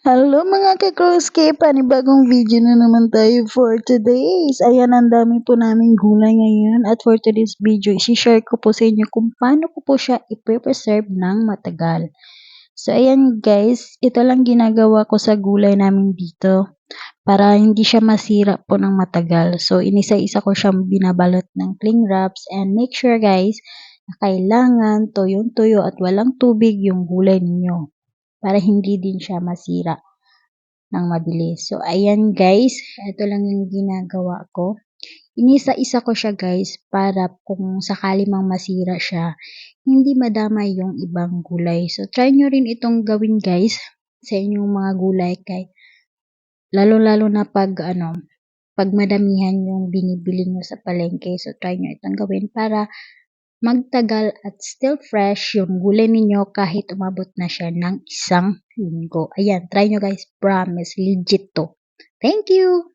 Hello mga ka-Crosske, panibagong video na naman tayo for today's. Ayan, ang dami po naming gulay ngayon at for today's video, isi-share ko po sa inyo kung paano ko po siya i-preserve ng matagal. So ayan guys, ito lang ginagawa ko sa gulay namin dito para hindi siya masira po ng matagal. So inisa-isa ko siyang binabalot ng cling wraps and make sure guys na kailangan tuyong-tuyo at walang tubig yung gulay ninyo para hindi din siya masira ng mabilis. So, ayan guys, ito lang yung ginagawa ko. Inisa-isa ko siya guys para kung sakali mang masira siya, hindi madamay yung ibang gulay. So, try nyo rin itong gawin guys sa inyong mga gulay kay lalo-lalo na pag ano, pag madamihan yung binibili nyo sa palengke. So, try nyo itong gawin para magtagal at still fresh yung gulay ninyo kahit umabot na siya ng isang linggo. Ayan, try nyo guys. Promise, legit to. Thank you!